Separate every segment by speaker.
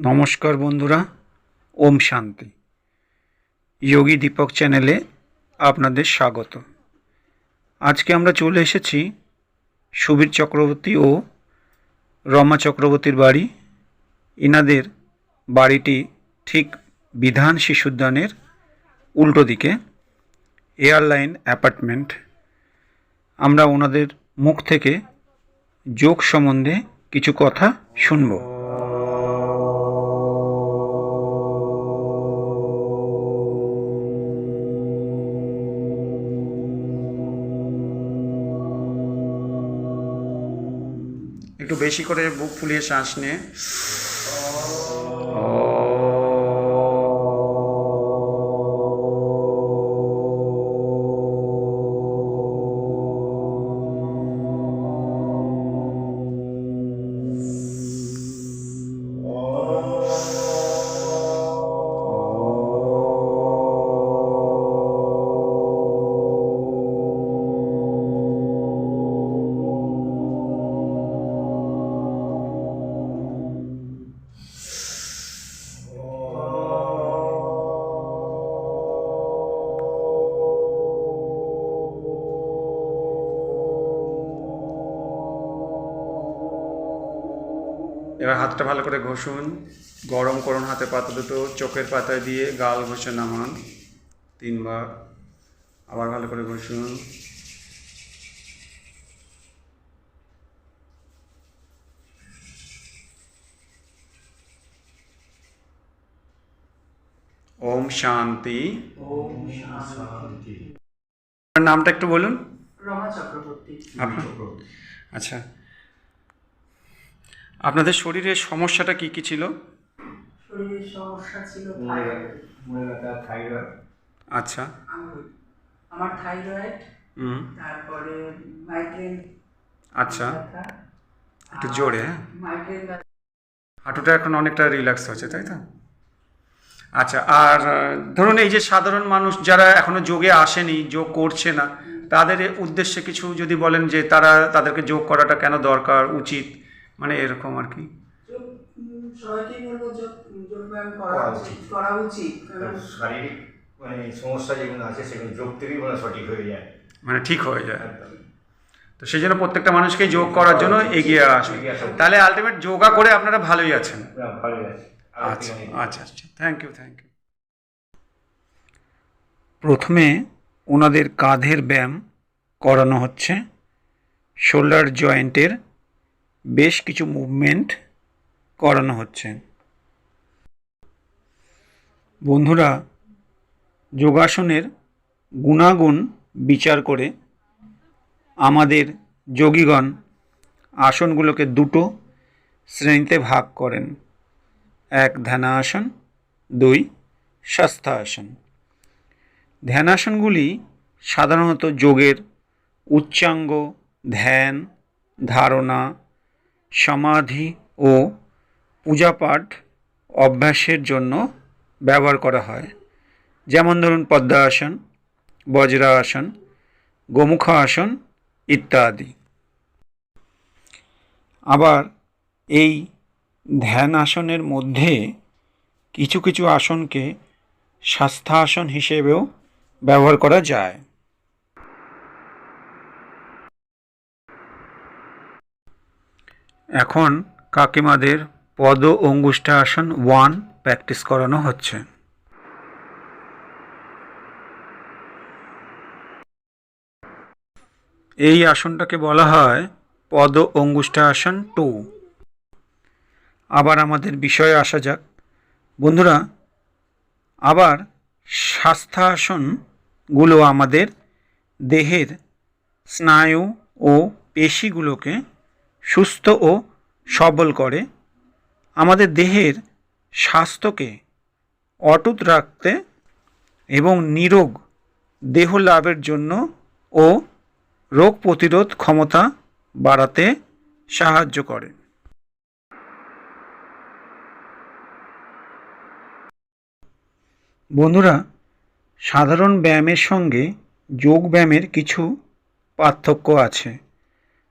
Speaker 1: নমস্কার বন্ধুরা, ওম শান্তি। যোগী দীপক চ্যানেলে আপনাদের স্বাগত। আজকে আমরা চলে এসেছি সুবীর চক্রবর্তী ও রমা চক্রবর্তীর বাড়ি। ইনাদের বাড়িটি ঠিক বিধান শিশুদ্যানের উল্টো দিকে, এয়ারলাইন অ্যাপার্টমেন্ট। আমরা ওনাদের মুখ থেকে যোগ সম্বন্ধে কিছু কথা শুনব। একটু বেশি করে বুক ফুলিয়ে শ্বাস নিয়ে এবার হাতটা ভালো করে ঘষুন। গরম করুন হাতে পাতা দুটো চোখের পাতায় দিয়ে গাল ঘষে নামান তিনবার। আবার ভালো করে ঘষুন। ওম শান্তি। আপনার নামটা একটু বলুন।
Speaker 2: রমা চক্রবর্তী।
Speaker 1: আচ্ছা। আপনাদের শরীরের সমস্যাটা কি কি ছিল?
Speaker 2: শরীরের সমস্যা ছিল থাইরয়েড
Speaker 1: আচ্ছা।
Speaker 2: আমার থাইরয়েড
Speaker 1: হুম।
Speaker 2: তারপরে মাইগ্রেন
Speaker 1: আচ্ছা। একটু জোরে হ্যাঁ।
Speaker 2: মাইগ্রেন
Speaker 1: হাঁটুটা এখন অনেকটা রিল্যাক্স হচ্ছে তাই তো? আচ্ছা আর ধরুন এই যে সাধারণ মানুষ যারা এখনও যোগে আসেনি যোগ করছে না তাদের উদ্দেশ্যে কিছু যদি বলেন যে তারা তাদেরকে যোগ করাটা কেন দরকার উচিত? মানে এরকম আর কি।
Speaker 2: যোগ বলব যোগ যোগ করা
Speaker 3: করা
Speaker 2: উচিত
Speaker 3: উচিত।
Speaker 2: করা উচিত।
Speaker 3: শারীরিক মানে সমস্যা যেগুলো আছে সেগুলো যোগ থেকেই মানে সঠিক হয়ে যায়।
Speaker 1: মানে ঠিক হয়ে যায়। তো সেই জন্য প্রত্যেকটা মানুষকে যোগ করার জন্য এগিয়ে আসুন। তাহলে আলটিমেট যোগা করে আপনারা ভালোই আছেন।
Speaker 3: ভালোই আছে।
Speaker 1: আচ্ছা আচ্ছা আচ্ছা। থ্যাংক ইউ থ্যাংক ইউ প্রথমে ওনাদের কাঁধের ব্যায়াম করানো হচ্ছে। শোল্ডার জয়েন্টের বেশ কিছু মুভমেন্ট করানো হচ্ছে। বন্ধুরা, যোগাসনের গুণাগুণ বিচার করে আমাদের যোগীগণ আসনগুলোকে দুটো শ্রেণীতে ভাগ করেন। এক ধ্যানাসন, দুই স্বাস্থ্যাসন ধ্যানাসনগুলি সাধারণত যোগের উচ্চাঙ্গ, ধ্যান, ধারণা সমাধি ও পূজাপাঠ অভ্যাসের জন্য ব্যবহার করা হয়। যেমন ধরুন, পদ্মাসন, বজ্রাসন, গোমুখাসন ইত্যাদি। আবার এই ধ্যান আসনের মধ্যে কিছু কিছু আসনকে স্বাস্থ্যাসন হিসেবেও ব্যবহার করা যায়। এখন কাকিমাদের পদ অঙ্গুষ্ঠাসন ওয়ান প্র্যাকটিস করানো হচ্ছে। এই আসনটাকে বলা হয় পদ অঙ্গুষ্ঠাসন টু। আবার আমাদের বিষয়ে আসা যাক। বন্ধুরা, আবার স্বাস্থ্যাসনগুলো আমাদের দেহের স্নায়ু ও পেশিগুলোকে সুস্থ ও সবল করে। আমাদের দেহের স্বাস্থ্যকে অটুট রাখতে এবং নিরোগ দেহ লাভের জন্য ও রোগ প্রতিরোধ ক্ষমতা বাড়াতে সাহায্য করে। বন্ধুরা, সাধারণ ব্যায়ামের সঙ্গে যোগ ব্যায়ামের কিছু পার্থক্য আছে।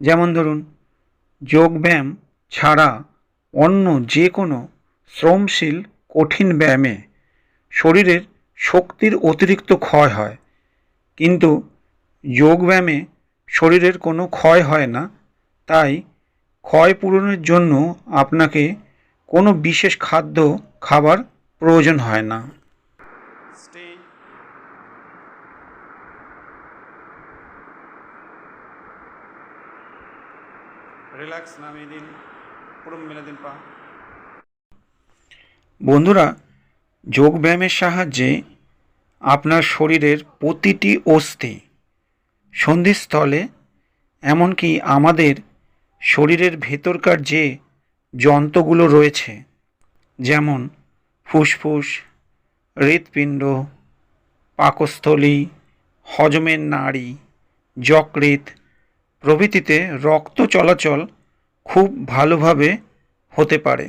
Speaker 1: যেমন ধরুন যোগ ব্যায়াম ছাড়া অন্য যে কোনো শ্রমশীল, কঠিন ব্যায়ামে শরীরের শক্তির অতিরিক্ত ক্ষয় হয়। কিন্তু যোগব্যায়ামে শরীরের কোনো ক্ষয় হয় না, তাই ক্ষয় পূরণের জন্য আপনাকে কোনো বিশেষ খাদ্য, খাবার প্রয়োজন হয় না। রিল্যাক্স, নামিয়ে দিন, পুরো মেলে দিন পা। বন্ধুরা, যোগব্যায়ামের সাহায্যে আপনার শরীরের প্রতিটি অস্থি সন্ধিস্থলে, এমনকি আমাদের শরীরের ভেতরকার যে যন্ত্রগুলো রয়েছে, যেমন ফুসফুস, হৃৎপিণ্ড, পাকস্থলী, হজমের নাড়ি, যকৃৎ প্রভৃতিতে রক্ত চলাচল খুব ভালোভাবে হতে পারে।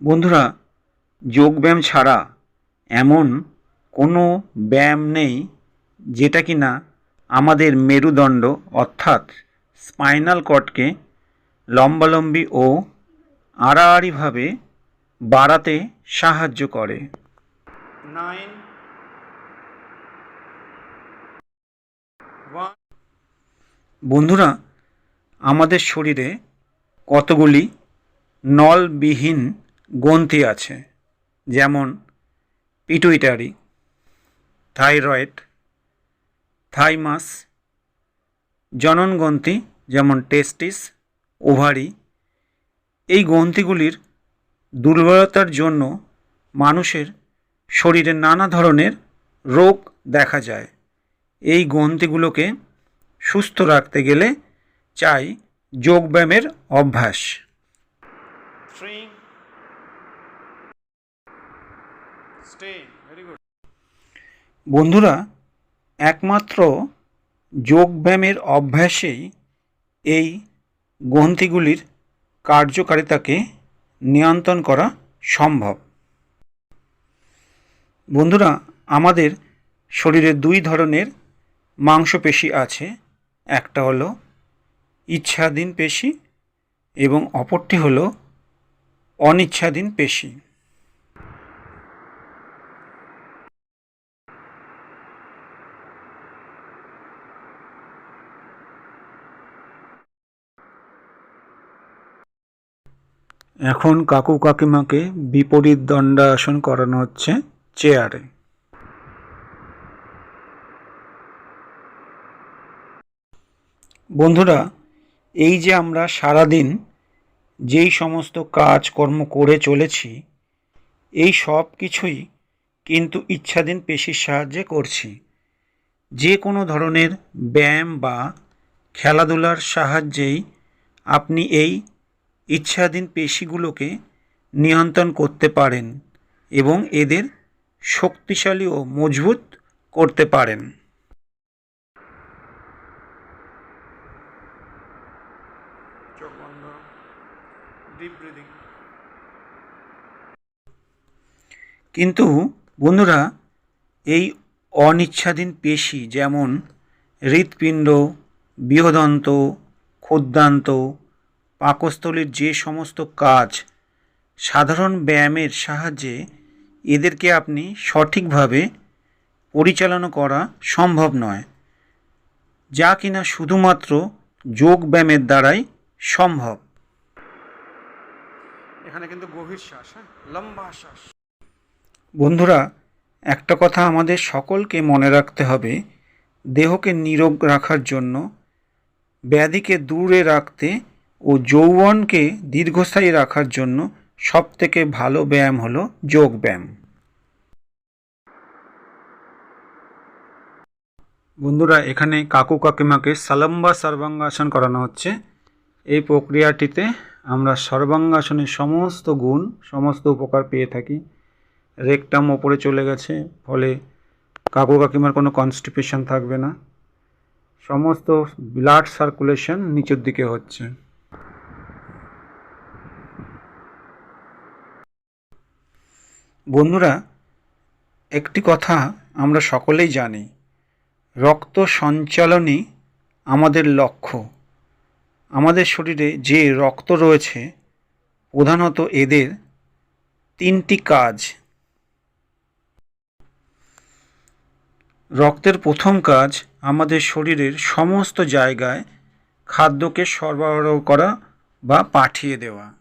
Speaker 1: বন্ধুরা যোগব্যায়াম ছাড়া এমন কোনো ব্যায়াম নেই যেটা কি না আমাদের মেরুদণ্ড অর্থাৎ স্পাইনাল কর্ডকে লম্বালম্বি ও আড়াআড়িভাবে বাড়াতে সাহায্য করে। নাইন বন্ধুরা আমাদের শরীরে কতগুলি নলবিহীন গ্রন্থি আছে? যেমন পিটুইটারি থাইরয়েড থাইমাস জননগ্রন্থি যেমন টেস্টিস ওভারি এই গ্রন্থিগুলির দুর্বলতার জন্য মানুষের শরীরে নানা ধরনের রোগ দেখা যায়। এই গ্রন্থিগুলোকে সুস্থ রাখতে গেলে চাই যোগব্যায়ামের অভ্যাস। বন্ধুরা একমাত্র যোগব্যায়ামের অভ্যাসেই এই গ্রন্থিগুলির কার্যকারিতাকে নিয়ন্ত্রণ করা সম্ভব। বন্ধুরা, আমাদের শরীরে দুই ধরনের মাংসপেশি আছে। একটা হলো ইচ্ছাধীন পেশি এবং অপরটি হলো অনিচ্ছাধীন পেশি। এখন কাকু কাকিমাকে বিপরীত দণ্ডাসন করানো হচ্ছে চেয়ারে। বন্ধুরা, এই যে আমরা সারাদিন যেই সমস্ত কাজকর্ম করে চলেছি, এই সব কিছুই কিন্তু ইচ্ছাধীন পেশির সাহায্যে করছি। যে কোনো ধরনের ব্যায়াম বা খেলাধুলার সাহায্যেই আপনি এই ইচ্ছাধীন পেশিগুলোকে নিয়ন্ত্রণ করতে পারেন এবং এদের শক্তিশালী ও মজবুত করতে পারেন। কিন্তু বন্ধুরা, এই অনিচ্ছাধীন পেশি যেমন হৃৎপিণ্ড, বৃহদন্ত, ক্ষুদ্রান্ত পাকস্থলীর যে সমস্ত কাজ সাধারণ ব্যায়ামের সাহায্যে এদেরকে আপনি সঠিকভাবে পরিচালনা করা সম্ভব নয় যা কিনা শুধুমাত্র যোগ ব্যায়ামের দ্বারাই সম্ভব। এখানে কিন্তু গভীর শ্বাস হ্যাঁ? লম্বা শ্বাস। বন্ধুরা একটা কথা আমাদের সকলকে মনে রাখতে হবে দেহকে নিরোগ রাখার জন্য ব্যাধিকে দূরে রাখতে ও যৌবনকে দীর্ঘস্থায়ী রাখার জন্য সবথেকে ভালো ব্যায়াম হলো যোগ ব্যায়াম। বন্ধুরা, এখানে কাকু কাকিমাকে সালম্বা সর্বাঙ্গাসন করানো হচ্ছে। এই প্রক্রিয়াটিতে আমরা সর্বাঙ্গাসনের সমস্ত গুণ, সমস্ত উপকার পেয়ে থাকি। রেকটাম ওপরে চলে গেছে, ফলে কাকু কাকিমার কোনো কনস্টিপেশন থাকবে না। সমস্ত ব্লাড সার্কুলেশন নিচের দিকে হচ্ছে। বন্ধুরা, একটি কথা আমরা সকলেই জানি, রক্ত সঞ্চালনই আমাদের লক্ষ্য। আমাদের শরীরে যে রক্ত রয়েছে, প্রধানত এদের তিনটি কাজ। রক্তের প্রথম কাজ আমাদের শরীরের সমস্ত জায়গায় খাদ্যকে সরবরাহ করা বা পাঠিয়ে দেওয়া।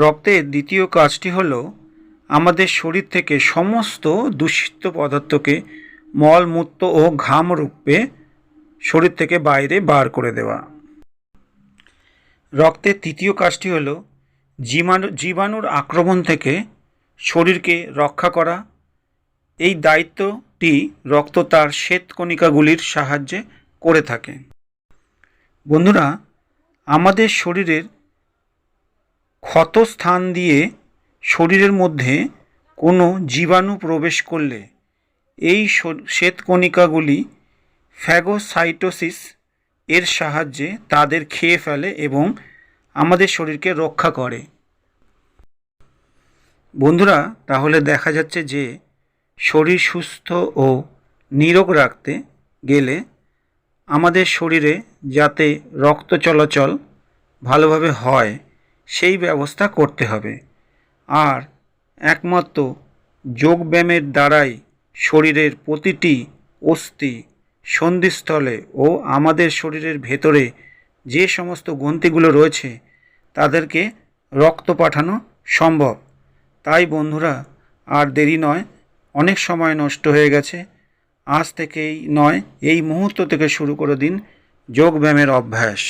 Speaker 1: রক্তের দ্বিতীয় কাজটি হলো আমাদের শরীর থেকে সমস্ত দূষিত পদার্থকে মলমূত্র ও ঘাম রূপে শরীর থেকে বাইরে বার করে দেওয়া। রক্তের তৃতীয় কাজটি হলো জীবাণু, জীবাণুর আক্রমণ থেকে শরীরকে রক্ষা করা। এই দায়িত্বটি রক্ত তার শ্বেতকণিকাগুলির সাহায্যে করে থাকে। বন্ধুরা, আমাদের শরীরের ক্ষত স্থান দিয়ে শরীরের মধ্যে কোনো জীবাণু প্রবেশ করলে এই শ্বেতকণিকাগুলি ফ্যাগোসাইটোসিস এর সাহায্যে তাদের খেয়ে ফেলে এবং আমাদের শরীরকে রক্ষা করে। বন্ধুরা, তাহলে দেখা যাচ্ছে যে শরীর সুস্থ ও নিরোগ রাখতে গেলে আমাদের শরীরে যাতে রক্ত চলাচল ভালোভাবে হয় সেই ব্যবস্থা করতে হবে। আর একমাত্র যোগব্যায়ামের দ্বারাই শরীরের প্রতিটি অস্থি, সন্ধিস্থলে ও আমাদের শরীরের ভেতরে যে সমস্ত গ্রন্থিগুলো রয়েছে, তাদেরকে রক্ত পাঠানো সম্ভব। তাই বন্ধুরা, আর দেরি নয়, অনেক সময় নষ্ট হয়ে গেছে। আজ থেকেই নয়, এই মুহূর্ত থেকে শুরু করে দিন যোগব্যায়ামের অভ্যাস।